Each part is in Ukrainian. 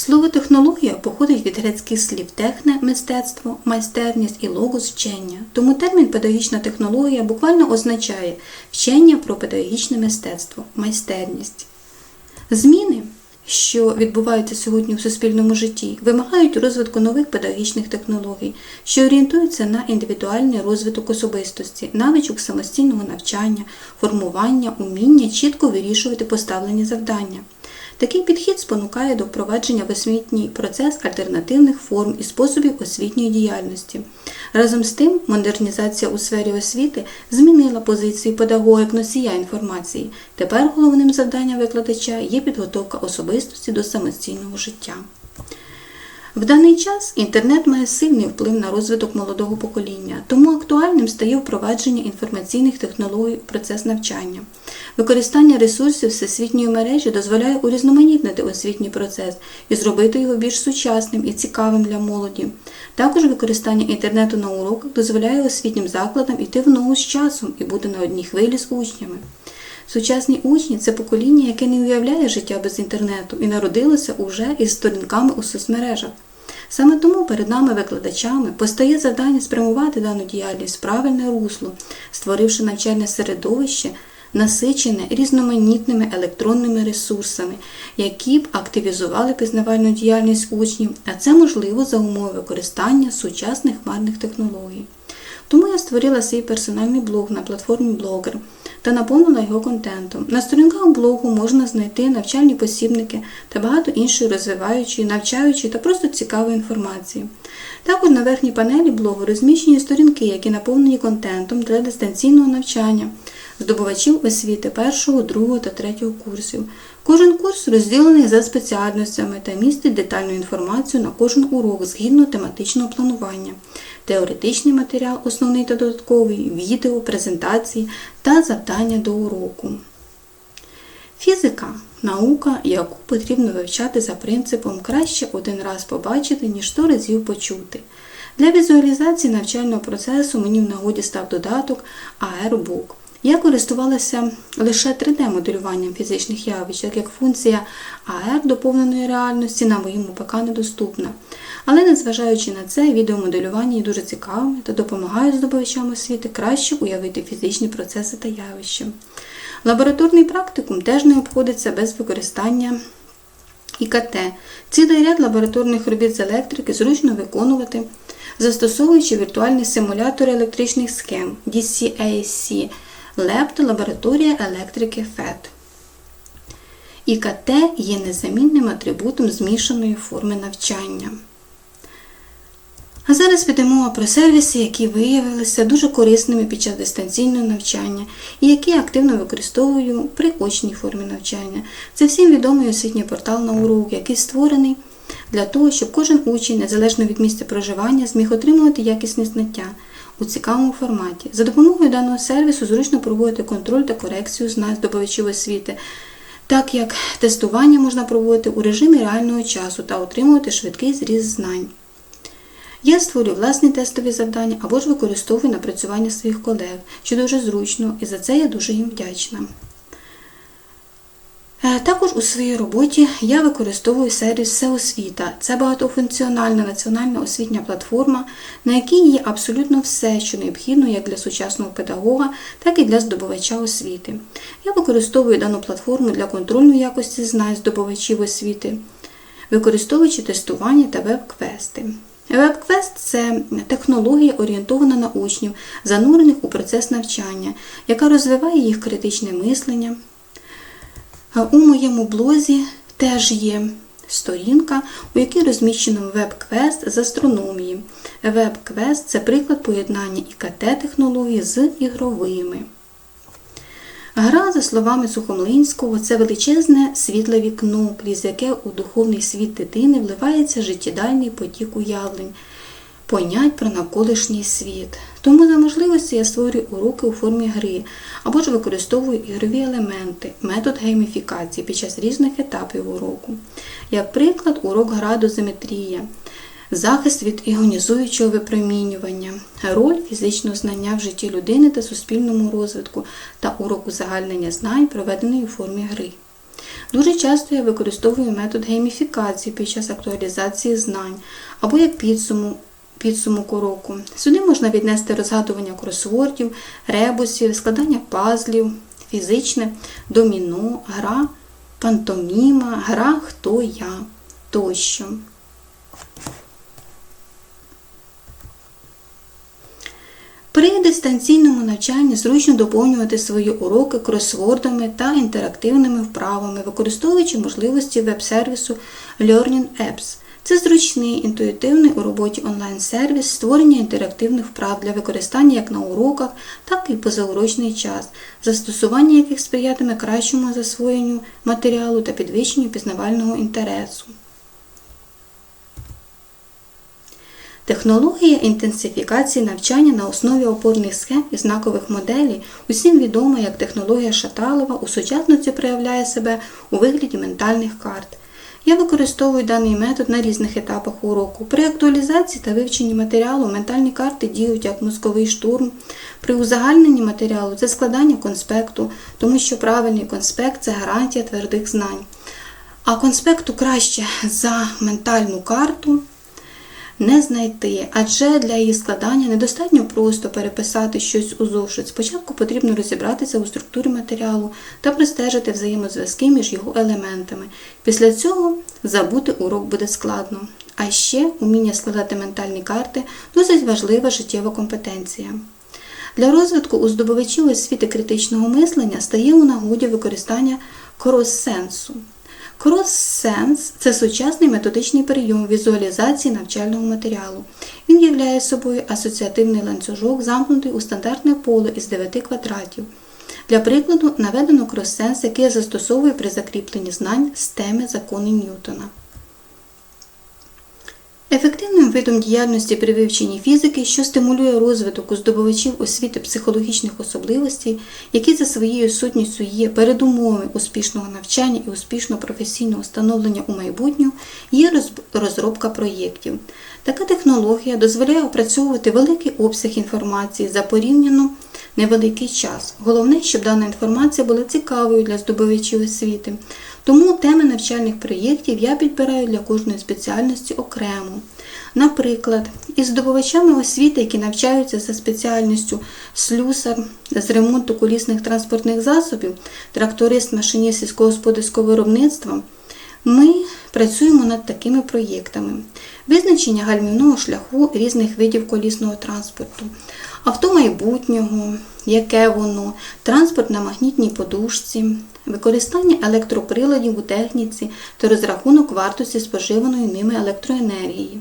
Слово технологія походить від грецьких слів техне мистецтво, майстерність і логос вчення. Тому термін педагогічна технологія буквально означає вчення про педагогічне мистецтво, майстерність. Зміни, що відбуваються сьогодні в суспільному житті, вимагають розвитку нових педагогічних технологій, що орієнтуються на індивідуальний розвиток особистості, навичок самостійного навчання, формування, уміння чітко вирішувати поставлені завдання. Такий підхід спонукає до впровадження в освітній процес альтернативних форм і способів освітньої діяльності. Разом з тим, модернізація у сфері освіти змінила позицію педагога носія інформації. Тепер головним завданням викладача є підготовка особистості до самостійного життя. В даний час інтернет має сильний вплив на розвиток молодого покоління, тому актуальним стає впровадження інформаційних технологій в процес навчання. Використання ресурсів всесвітньої мережі дозволяє урізноманітнити освітній процес і зробити його більш сучасним і цікавим для молоді. Також використання інтернету на уроках дозволяє освітнім закладам йти в ногу з часом і бути на одній хвилі з учнями. Сучасні учні це покоління, яке не уявляє життя без інтернету і народилося уже із сторінками у соцмережах. Саме тому перед нами, викладачами, постає завдання спрямувати дану діяльність в правильне русло, створивши навчальне середовище, насичене різноманітними електронними ресурсами, які б активізували пізнавальну діяльність учнів, а це можливо за умови використання сучасних хмарних технологій. Тому я створила свій персональний блог на платформі Blogger та наповнила його контентом. На сторінках блогу можна знайти навчальні посібники та багато іншої розвиваючої, навчаючої та просто цікавої інформації. Також на верхній панелі блогу розміщені сторінки, які наповнені контентом для дистанційного навчання здобувачів освіти першого, другого та третього курсів. Кожен курс розділений за спеціальностями та містить детальну інформацію на кожен урок згідно тематичного планування, теоретичний матеріал, основний та додатковий, відео, презентації та завдання до уроку. Фізика наука, яку потрібно вивчати за принципом краще один раз побачити, ніж сто разів почути. Для візуалізації навчального процесу мені в нагоді став додаток AirBook. Я користувалася лише 3D-моделюванням фізичних явищ, так як функція AR доповненої реальності на моєму ПК недоступна. Але незважаючи на це, відеомоделювання є дуже цікавими та допомагають здобувачам освіти краще уявити фізичні процеси та явища. Лабораторний практикум теж не обходиться без використання ІКТ. Цілий ряд лабораторних робіт з електрики зручно виконувати, застосовуючи віртуальні симулятори електричних схем DCAC, Та лабораторія електрики FET. ІКТ є незамінним атрибутом змішаної форми навчання. А зараз мова про сервіси, які виявилися дуже корисними під час дистанційного навчання і які активно використовую при очній формі навчання. Це всім відомий освітній портал на урок, який створений для того, щоб кожен учень, незалежно від місця проживання, зміг отримувати якісні знаття у цікавому форматі. За допомогою даного сервісу зручно проводити контроль та корекцію знань здобувачів освіти, так як тестування можна проводити у режимі реального часу та отримувати швидкий зріз знань. Я створюю власні тестові завдання або ж використовую напрацювання своїх колег, що дуже зручно, і за це я дуже їм вдячна. Також у своїй роботі я використовую сервіс Всеосвіта. Це багатофункціональна національна освітня платформа, на якій є абсолютно все, що необхідно як для сучасного педагога, так і для здобувача освіти. Я використовую дану платформу для контрольної якості знань здобувачів освіти, використовуючи тестування та веб-квести. Веб-квест це технологія, орієнтована на учнів, занурених у процес навчання, яка розвиває їх критичне мислення. У моєму блозі теж є сторінка, у якій розміщено веб-квест з астрономії. Веб-квест це приклад поєднання ІКТ-технологій з ігровими. Гра, за словами Сухомлинського, це величезне світле вікно, крізь яке у духовний світ дитини вливається життєдальний потік уявлень, понять про навколишній світ. Тому за можливості я створюю уроки у формі гри або ж використовую ігрові елементи, метод гейміфікації під час різних етапів уроку. Як приклад, урок гра дозиметрія, захист від іонізуючого випромінювання, роль фізичного знання в житті людини та суспільному розвитку та урок узагальнення знань, проведений у формі гри. Дуже часто я використовую метод гейміфікації під час актуалізації знань або як підсуму, підсумок уроку. Сюди можна віднести розгадування кросвордів, ребусів, складання пазлів, фізичне, доміно, гра, пантоміма, гра Хто я тощо. При дистанційному навчанні зручно доповнювати свої уроки кросвордами та інтерактивними вправами, використовуючи можливості веб-сервісу Learning Apps. Це зручний, інтуїтивний у роботі онлайн-сервіс створення інтерактивних вправ для використання як на уроках, так і позаурочний час, застосування яких сприятиме кращому засвоєнню матеріалу та підвищенню пізнавального інтересу. Технологія інтенсифікації навчання на основі опорних схем і знакових моделей усім відома як технологія Шаталова у сучасності проявляє себе у вигляді ментальних карт. Я використовую даний метод на різних етапах уроку. При актуалізації та вивченні матеріалу ментальні карти діють як мозковий штурм. При узагальненні матеріалу це складання конспекту, тому що правильний конспект це гарантія твердих знань. А конспекту краще за ментальну карту не знайти, адже для її складання недостатньо просто переписати щось у зошит. Спочатку потрібно розібратися у структурі матеріалу та простежити взаємозв'язки між його елементами. Після цього забути урок буде складно. А ще уміння складати ментальні карти досить важлива життєва компетенція. Для розвитку у здобувачів освіти критичного мислення стає у нагоді використання крос-сенсу. Крос-сенс це сучасний методичний прийом візуалізації навчального матеріалу. Він являє собою асоціативний ланцюжок, замкнутий у стандартне поле із 9 квадратів. Для прикладу наведено крос-сенс, який застосовує при закріпленні знань з теми закони Ньютона. Ефективним видом діяльності при вивченні фізики, що стимулює розвиток у здобувачів освіти психологічних особливостей, які за своєю сутністю є передумови успішного навчання і успішного професійного становлення у майбутньому, є розробка проєктів. Така технологія дозволяє опрацьовувати великий обсяг інформації за порівняно невеликий час. Головне, щоб дана інформація була цікавою для здобувачів освіти. Тому теми навчальних проєктів я підбираю для кожної спеціальності окремо. Наприклад, із здобувачами освіти, які навчаються за спеціальністю слюсар з ремонту колісних транспортних засобів, тракторист, машиніст сільськогосподарського виробництва, ми працюємо над такими проєктами: визначення гальмівного шляху різних видів колісного транспорту, авто майбутнього, яке воно, транспорт на магнітній подушці, використання електроприладів у техніці та розрахунок вартості споживаної ними електроенергії.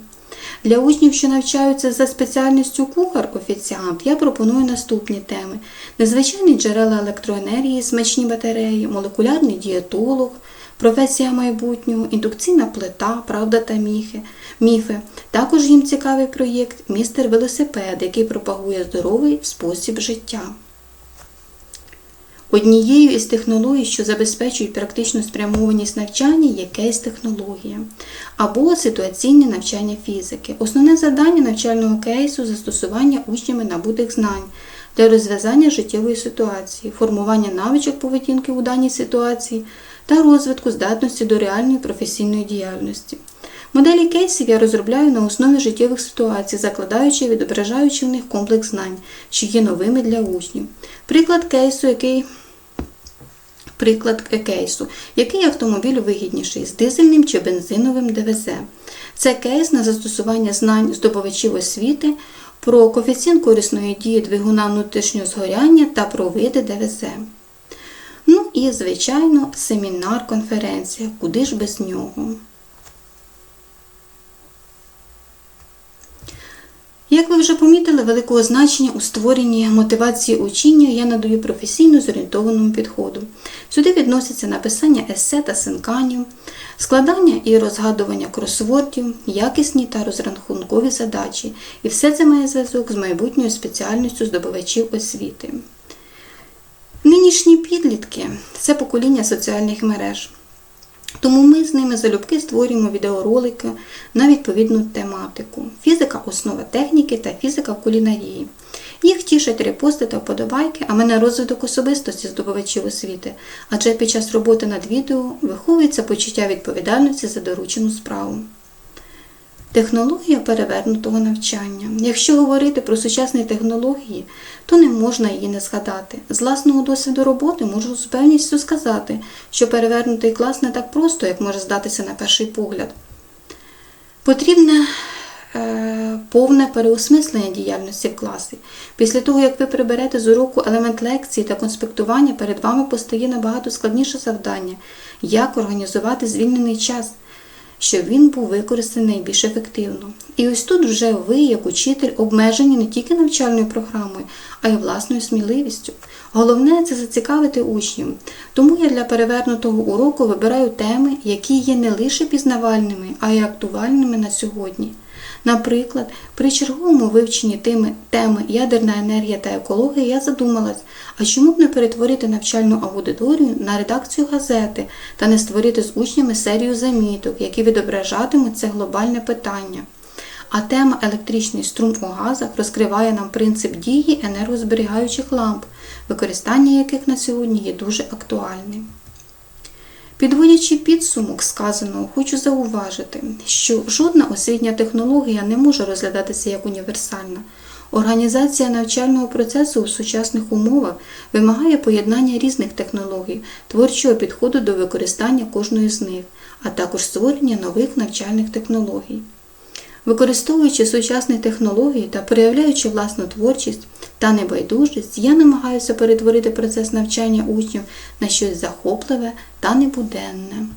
Для учнів, що навчаються за спеціальністю кухар-офіціант, я пропоную наступні теми: незвичайні джерела електроенергії, смачні батареї, молекулярний дієтолог, професія майбутнього, індукційна плита, правда та міфи. міфи. Також їм цікавий проєкт Містер велосипед, який пропагує здоровий спосіб життя. Однією із технологій, що забезпечують практичну спрямованість навчання, є кейс-технологія або ситуаційне навчання фізики. Основне завдання навчального кейсу застосування учнями набутих знань для розв'язання життєвої ситуації, формування навичок поведінки у даній ситуації та розвитку здатності до реальної професійної діяльності. Моделі кейсів я розробляю на основі життєвих ситуацій, закладаючи і відображаючи в них комплекс знань, що є новими для учнів. Приклад кейсу, який Приклад кейсу, який автомобіль вигідніший з дизельним чи бензиновим ДВЗ. Це кейс на застосування знань здобувачів освіти про коефіцієнт корисної дії двигуна внутрішнього згоряння та про види ДВЗ. Ну і, звичайно, семінар-конференція, куди ж без нього. Як ви вже помітили, великого значення у створенні мотивації учіння я надаю професійно зорієнтованому підходу. Сюди відносяться написання есе та синканів, складання і розгадування кросвордів, якісні та розрахункові задачі. І все це має зв'язок з майбутньою спеціальністю здобувачів освіти. Нинішні підлітки це покоління соціальних мереж. Тому ми з ними залюбки створюємо відеоролики на відповідну тематику: фізика основа техніки та фізика кулінарії. Їх тішать репости та вподобайки, а мене розвиток особистості здобувачів освіти, адже під час роботи над відео виховується почуття відповідальності за доручену справу. Технологія перевернутого навчання. Якщо говорити про сучасні технології, то не можна її не згадати. З власного досвіду роботи можу з певністю сказати, що перевернутий клас не так просто, як може здатися на перший погляд. Потрібне е, повне переосмислення діяльності в класі. Після того, як ви приберете з уроку елемент лекції та конспектування, перед вами постає набагато складніше завдання, як організувати звільнений час щоб він був використаний найбільш ефективно. І ось тут вже ви, як учитель, обмежені не тільки навчальною програмою, а й власною сміливістю. Головне це зацікавити учнів. Тому я для перевернутого уроку вибираю теми, які є не лише пізнавальними, а й актуальними на сьогодні. Наприклад, при черговому вивченні теми, теми ядерна енергія та екологія я задумалась, а чому б не перетворити навчальну аудиторію на редакцію газети та не створити з учнями серію заміток, які відображатимуть це глобальне питання. А тема електричний струм у газах розкриває нам принцип дії енергозберігаючих ламп, використання яких на сьогодні є дуже актуальним. Підводячи підсумок сказаного, хочу зауважити, що жодна освітня технологія не може розглядатися як універсальна. Організація навчального процесу у сучасних умовах вимагає поєднання різних технологій, творчого підходу до використання кожної з них, а також створення нових навчальних технологій. Використовуючи сучасні технології та проявляючи власну творчість та небайдужість, я намагаюся перетворити процес навчання учнів на щось захопливе та небуденне.